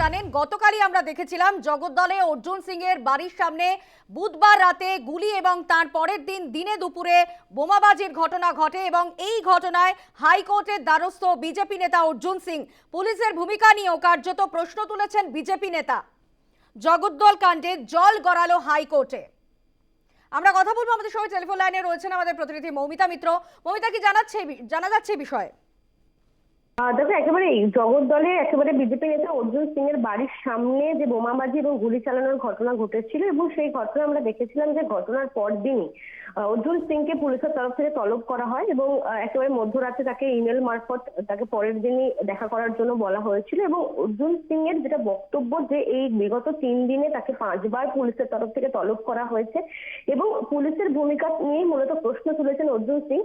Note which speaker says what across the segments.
Speaker 1: জানেন, গতকালই আমরা দেখেছিলাম জগদ্দলে অর্জুন সিং এর বাড়ির সামনে বুধবার রাতে গুলি এবং তার পরের দিন দিনে দুপুরে বোমাবাজির ঘটনা ঘটে এবং এই ঘটনায় হাইকোর্টের দ্বারস্থ বিজেপি নেতা অর্জুন সিং। পুলিশের ভূমিকা নিয়েও কার্যত প্রশ্ন তুলেছেন বিজেপি নেতা। জগদ্দল কাণ্ডে জল গড়ালো হাইকোর্টে। আমরা কথা বলব আমাদের সঙ্গে, টেলিফোন লাইনে রয়েছেন আমাদের প্রতিনিধি মৌমিতা মিত্র। মৌমিতা কি জানাচ্ছে, জানা যাচ্ছে বিষয়ে?
Speaker 2: দেখো, একেবারে এই জগদ্দলে একেবারে বিজেপি নেতা অর্জুন সিং এর বাড়ির সামনে যে বোমাবাজি এবং গুলি চালানোর ঘটনা ঘটেছিল এবং সেই ঘটনা আমরা দেখেছিলাম যে ঘটনার পর দিনই অর্জুন সিংকে পুলিশের তরফ থেকে তলব করা হয় এবং একেবারে মধ্যরাতে তাকে ইমেল মারফত তাকে পরের দিনই দেখা করার জন্য বলা হয়েছিল এবং অর্জুন সিং এর যেটা বক্তব্য যে এই বিগত তিন দিনে তাকে পাঁচবার পুলিশের তরফ থেকে তলব করা হয়েছে এবং পুলিশের ভূমিকা নিয়েই মূলত প্রশ্ন তুলেছেন অর্জুন সিং,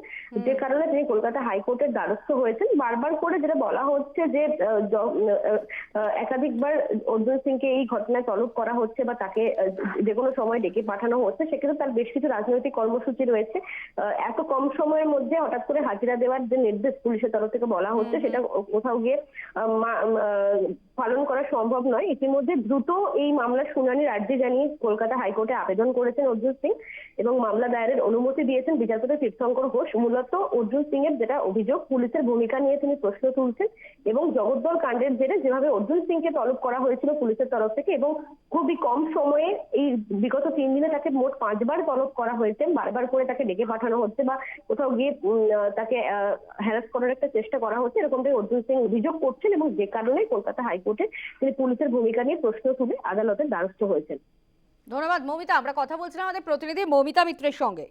Speaker 2: যে কারণে তিনি কলকাতা হাইকোর্টের দ্বারস্থ হয়েছেন। বারবার করে যেটা বলা হচ্ছে যে একাধিকবার অর্জুন সিংকে এই ঘটনায় তলব করা হচ্ছে বা তাকে যে কোনো সময় ডেকে পাঠানো হচ্ছে সেক্ষেত্রে তার বেশ কিছু রাজনৈতিক কর্মসূচি রয়েছে। এত কম সময়ের মধ্যে হঠাৎ করে হাজিরা দেওয়ার যে নির্দেশ পুলিশের তরফ থেকে বলা হচ্ছে সেটা কোথাও গিয়ে পালন করা সম্ভব নয়। ইতিমধ্যে দ্রুত এই মামলার শুনানির আর্জি জানিয়ে কলকাতা হাইকোর্টে আবেদন করেছেন অর্জুন সিং এবং মামলা দায়েরের অনুমতি দিয়েছেন বিচারপতি তীর্থঙ্কর ঘোষ। মূলত অর্জুন সিং এর যেটা অভিযোগ পুলিশের ভূমিকা নিয়ে তিনি প্রশ্ন তুলছেন এবং জগদ্দল কাণ্ডের জেরে যেভাবে অর্জুন সিংকে তলব করা হয়েছিল পুলিশের তরফ থেকে এবং খুবই কম সময়ে এই বিগত তিন দিনে তাকে মোট পাঁচবার তলব করা হয়েছে, বারবার করে তাকে ডেকে পাঠানো হচ্ছে বা কোথাও গিয়ে তাকে হ্যারাস করার একটা চেষ্টা করা হচ্ছে, এরকমটাই অর্জুন সিং অভিযোগ করছেন এবং যে কারণে কলকাতা হাইকোর্টে তিনি পুলিশের ভূমিকা নিয়ে প্রশ্ন তুলে আদালতের দ্বারস্থ হয়েছেন।
Speaker 1: ধন্যবাদ, মৌমিতা। আমরা কথা বলছিলাম আমাদের প্রতিনিধি মৌমিতা মিত্রের সঙ্গে।